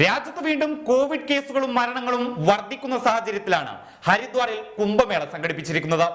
രാജ്യത്ത് വീണ്ടും കോവിഡ് കേസുകളും മരണങ്ങളും വർദ്ധിക്കുന്ന സാഹചര്യത്തിലാണ് ഹരിദ്വാറിൽ കുംഭമേള സംഘടിപ്പിച്ചിരിക്കുന്നത്.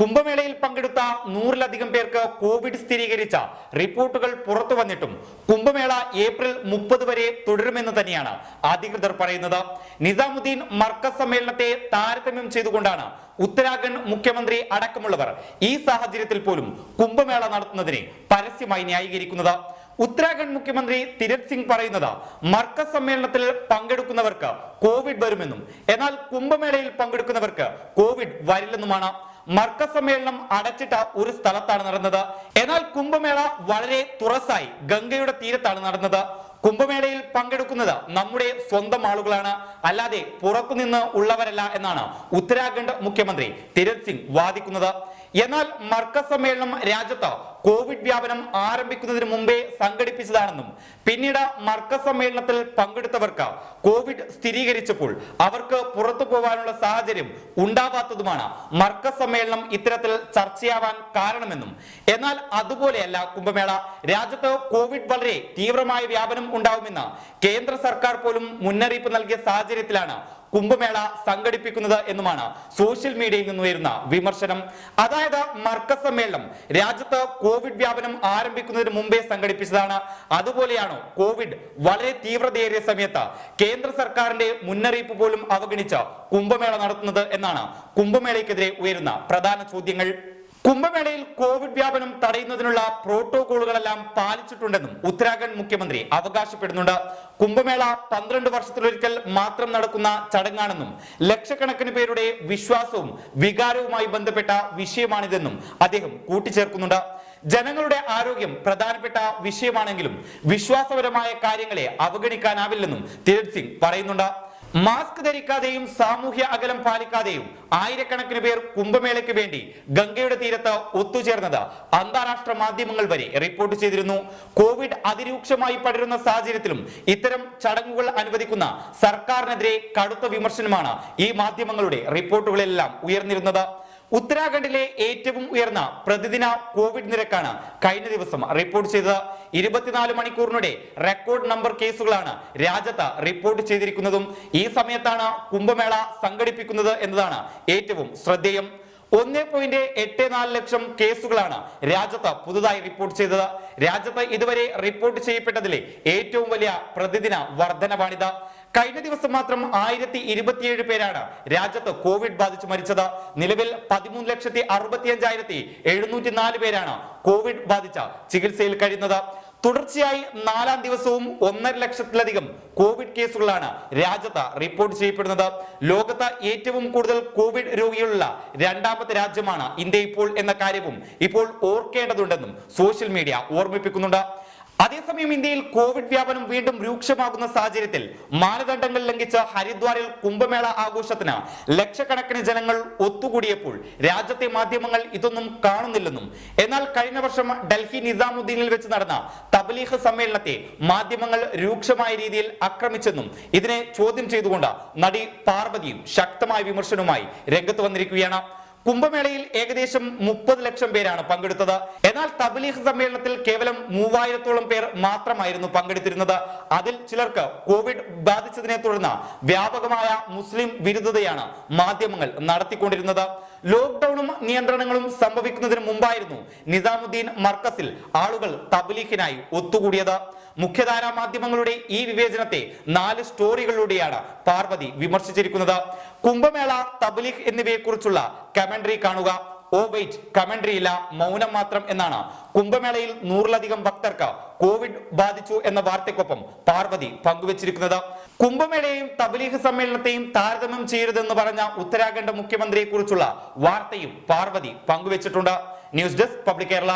കുംഭമേളയിൽ പങ്കെടുത്ത നൂറിലധികം പേർക്ക് കോവിഡ് സ്ഥിരീകരിച്ച റിപ്പോർട്ടുകൾ പുറത്തു വന്നിട്ടും കുംഭമേള ഏപ്രിൽ മുപ്പത് വരെ തുടരുമെന്ന് തന്നെയാണ് അധികൃതർ പറയുന്നത്. നിസാമുദ്ദീൻ മർക്കസ് സമ്മേളനത്തെ താരതമ്യം ചെയ്തുകൊണ്ടാണ് ഉത്തരാഖണ്ഡ് മുഖ്യമന്ത്രി അടക്കമുള്ളവർ ഈ സാഹചര്യത്തിൽ പോലും കുംഭമേള നടത്തുന്നതിനെ പരസ്യമായി ന്യായീകരിക്കുന്നത്. ഉത്തരാഖണ്ഡ് മുഖ്യമന്ത്രി തിരത് സിംഗ് പറയുന്നത് മർക്കസ് സമ്മേളനത്തിൽ പങ്കെടുക്കുന്നവർക്ക് കോവിഡ് വരുമെന്നും എന്നാൽ കുംഭമേളയിൽ പങ്കെടുക്കുന്നവർക്ക് കോവിഡ് വരില്ലെന്നുമാണ്. മർക്കസ് സമ്മേളനം അടച്ചിട്ട ഒരു സ്ഥലത്താണ് നടന്നത്. എന്നാൽ കുംഭമേള വളരെ തുറസായി ഗംഗയുടെ തീരത്താണ് നടന്നത്. കുംഭമേളയിൽ പങ്കെടുക്കുന്നത് നമ്മുടെ സ്വന്തം ആളുകളാണ്. അല്ലാതെ പുറത്തുനിന്ന് ഉള്ളവരല്ല എന്നാണ് ഉത്തരാഖണ്ഡ് മുഖ്യമന്ത്രി തിരത് സിംഗ് വാദിക്കുന്നത്. എന്നാൽ മർക്കസ് സമ്മേളനം രാജ്യത്ത് കോവിഡ് വ്യാപനം ആരംഭിക്കുന്നതിന് മുമ്പേ സംഘടിപ്പിച്ചതാണെന്നും പിന്നീട് മർക്കസ് സമ്മേളനത്തിൽ പങ്കെടുത്തവർക്ക് കോവിഡ് സ്ഥിരീകരിച്ചപ്പോൾ അവർക്ക് പുറത്തു പോകാനുള്ള സാഹചര്യം ഉണ്ടാവാത്തതുമാണ് മർക്കസ് സമ്മേളനം ഇത്തരത്തിൽ ചർച്ചയാവാൻ കാരണമെന്നും. എന്നാൽ അതുപോലെയല്ല കുംഭമേള. രാജ്യത്ത് കോവിഡ് വളരെ തീവ്രമായ വ്യാപനം ഉണ്ടാവുമെന്ന് കേന്ദ്ര സർക്കാർ പോലും മുന്നറിയിപ്പ് നൽകിയ സാഹചര്യത്തിലാണ് കുംഭമേള സംഘടിപ്പിക്കുന്നത് എന്നുമാണ് സോഷ്യൽ മീഡിയയിൽ നിന്ന് വരുന്ന വിമർശനം. അതായത് മർക്കസ് സമ്മേളനം രാജ്യത്ത് കോവിഡ് വ്യാപനം ആരംഭിക്കുന്നതിന് മുമ്പേ സംഘടിപ്പിച്ചതാണ്. അതുപോലെയാണോ കോവിഡ് വളരെ തീവ്രതയേറിയ സമയത്ത് കേന്ദ്ര സർക്കാരിന്റെ മുന്നറിയിപ്പ് പോലും അവഗണിച്ച് കുംഭമേള നടത്തുന്നത് എന്നാണ് കുംഭമേളയ്ക്കെതിരെ ഉയരുന്ന പ്രധാന ചോദ്യങ്ങൾ. കുംഭമേളയിൽ കോവിഡ് വ്യാപനം തടയുന്നതിനുള്ള പ്രോട്ടോകോളുകളെല്ലാം പാലിച്ചിട്ടുണ്ടെന്നും ഉത്തരാഖണ്ഡ് മുഖ്യമന്ത്രി അവകാശപ്പെടുന്നുണ്ട്. കുംഭമേള പന്ത്രണ്ട് വർഷത്തിലൊരിക്കൽ മാത്രം നടക്കുന്ന ചടങ്ങാണെന്നും ലക്ഷക്കണക്കിന് പേരുടെ വിശ്വാസവും വികാരവുമായി ബന്ധപ്പെട്ട വിഷയമാണിതെന്നും അദ്ദേഹം കൂട്ടിച്ചേർക്കുന്നുണ്ട്. ജനങ്ങളുടെ ആരോഗ്യം പ്രധാനപ്പെട്ട വിഷയമാണെങ്കിലും വിശ്വാസപരമായ കാര്യങ്ങളെ അവഗണിക്കാനാവില്ലെന്നും തീരത് സിംഗ് പറയുന്നുണ്ട്. മാസ്ക് ധരിക്കാതെയും സാമൂഹ്യ അകലം പാലിക്കാതെയും ആയിരക്കണക്കിന് പേർ കുംഭമേളയ്ക്ക് വേണ്ടി ഗംഗയുടെ തീരത്ത് ഒത്തുചേർന്നത് അന്താരാഷ്ട്ര മാധ്യമങ്ങൾ വരെ റിപ്പോർട്ട് ചെയ്തിരുന്നു. കോവിഡ് അതിരൂക്ഷമായി പടരുന്ന സാഹചര്യത്തിലും ഇത്തരം ചടങ്ങുകൾ അനുവദിക്കുന്ന സർക്കാരിനെതിരെ കടുത്ത വിമർശനമാണ് ഈ മാധ്യമങ്ങളുടെ റിപ്പോർട്ടുകളെല്ലാം ഉയർന്നിരുന്നത്. ഉത്തരാഖണ്ഡിലെ ഏറ്റവും ഉയർന്ന പ്രതിദിന കോവിഡ് നിരക്കാണ് കഴിഞ്ഞ ദിവസം റിപ്പോർട്ട് ചെയ്തത്. ഇരുപത്തിനാല് മണിക്കൂറിനിടെ റെക്കോർഡ് നമ്പർ കേസുകളാണ് രാജ്യത്ത് റിപ്പോർട്ട് ചെയ്തിരിക്കുന്നതും. ഈ സമയത്താണ് കുംഭമേള സംഘടിപ്പിക്കുന്നത് എന്നതാണ് ഏറ്റവും ശ്രദ്ധേയം. ഒന്ന് പോയിന്റ് എട്ട് നാല് ലക്ഷം കേസുകളാണ് രാജ്യത്ത് പുതുതായി റിപ്പോർട്ട് ചെയ്തത്. രാജ്യത്ത് ഇതുവരെ റിപ്പോർട്ട് ചെയ്യപ്പെട്ടതിലെ ഏറ്റവും വലിയ പ്രതിദിന വർധനവാണിത്. കഴിഞ്ഞ ദിവസം മാത്രം ആയിരത്തി ഇരുപത്തിയേഴ് പേരാണ് രാജ്യത്ത് കോവിഡ് ബാധിച്ച് മരിച്ചത്. നിലവിൽ പതിമൂന്ന് ലക്ഷത്തി അറുപത്തി അഞ്ചായിരത്തി എഴുന്നൂറ്റി നാല് പേരാണ് കോവിഡ് ബാധിച്ച ചികിത്സയിൽ കഴിയുന്നത്. തുടർച്ചയായി നാലാം ദിവസവും ഒന്നര ലക്ഷത്തിലധികം കോവിഡ് കേസുകളാണ് രാജ്യത്ത് റിപ്പോർട്ട് ചെയ്യപ്പെടുന്നത്. ലോകത്ത് ഏറ്റവും കൂടുതൽ കോവിഡ് രോഗികളുള്ള രണ്ടാമത്തെ രാജ്യമാണ് ഇന്ത്യ ഇപ്പോൾ എന്ന കാര്യവും ഇപ്പോൾ ഓർക്കേണ്ടതുണ്ടെന്നും സോഷ്യൽ മീഡിയ ഓർമ്മിപ്പിക്കുന്നുണ്ട്. അതേസമയം ഇന്ത്യയിൽ കോവിഡ് വ്യാപനം വീണ്ടും രൂക്ഷമാകുന്ന സാഹചര്യത്തിൽ മാനദണ്ഡങ്ങൾ ലംഘിച്ച ഹരിദ്വാറിൽ കുംഭമേള ആഘോഷത്തിന് ലക്ഷക്കണക്കിന് ജനങ്ങൾ ഒത്തുകൂടിയപ്പോൾ രാജ്യത്തെ മാധ്യമങ്ങൾ ഇതൊന്നും കാണുന്നില്ലെന്നും എന്നാൽ കഴിഞ്ഞ വർഷം ഡൽഹി നിസാമുദ്ദീനിൽ വെച്ച് നടന്ന തബ്ലീഹ് സമ്മേളനത്തെ മാധ്യമങ്ങൾ രൂക്ഷമായ രീതിയിൽ ആക്രമിച്ചെന്നും ഇതിനെ ചോദ്യം ചെയ്തുകൊണ്ട് നടി പാർവതിയും ശക്തമായ വിമർശനവുമായി രംഗത്ത് വന്നിരിക്കുകയാണ്. കുംഭമേളയിൽ ഏകദേശം മുപ്പത് ലക്ഷം പേരാണ് പങ്കെടുത്തത്. എന്നാൽ തബ്ലീഹ് സമ്മേളനത്തിൽ കേവലം മൂവായിരത്തോളം പേർ മാത്രമായിരുന്നു പങ്കെടുത്തിരുന്നത്. അതിൽ ചിലർക്ക് കോവിഡ് ബാധിച്ചതിനെ തുടർന്ന് വ്യാപകമായ മുസ്ലിം വിരുദ്ധതയാണ് മാധ്യമങ്ങൾ നടത്തിക്കൊണ്ടിരുന്നത്. ലോക്ക്ഡൌണും നിയന്ത്രണങ്ങളും സംഭവിക്കുന്നതിന് മുമ്പായിരുന്നു നിസാമുദ്ദീൻ മർക്കസിൽ ആളുകൾ തബ്ലീഖിനായി ഒത്തുകൂടിയത്. മുഖ്യധാരാ മാധ്യമങ്ങളുടെ ഈ വിവേചനത്തെ നാല് സ്റ്റോറികളിലൂടെയാണ് പാർവതി വിമർശിച്ചിരിക്കുന്നത്. കുംഭമേള തബ്ലീഖ് എന്നിവയെക്കുറിച്ചുള്ള കമന്ററി കാണുക. ഓ വെയിറ്റ് കമന്ററി ഇല്ല മൗനം മാത്രം എന്നാണ്. കുംഭമേളയിൽ നൂറിലധികം ഭക്തർക്ക് കോവിഡ് ബാധിച്ചു എന്ന വാർത്തയ്ക്കൊപ്പം പാർവതി പങ്കുവച്ചിരിക്കുന്നത്. കുംഭമേളയെയും തബ്ലീഗ് സമ്മേളനത്തെയും താരതമ്യം ചെയ്യരുതെന്ന് പറഞ്ഞ ഉത്തരാഖണ്ഡ് മുഖ്യമന്ത്രിയെ കുറിച്ചുള്ള വാർത്തയും പാർവതി പങ്കുവച്ചിട്ടുണ്ട്. News desk public Kerala.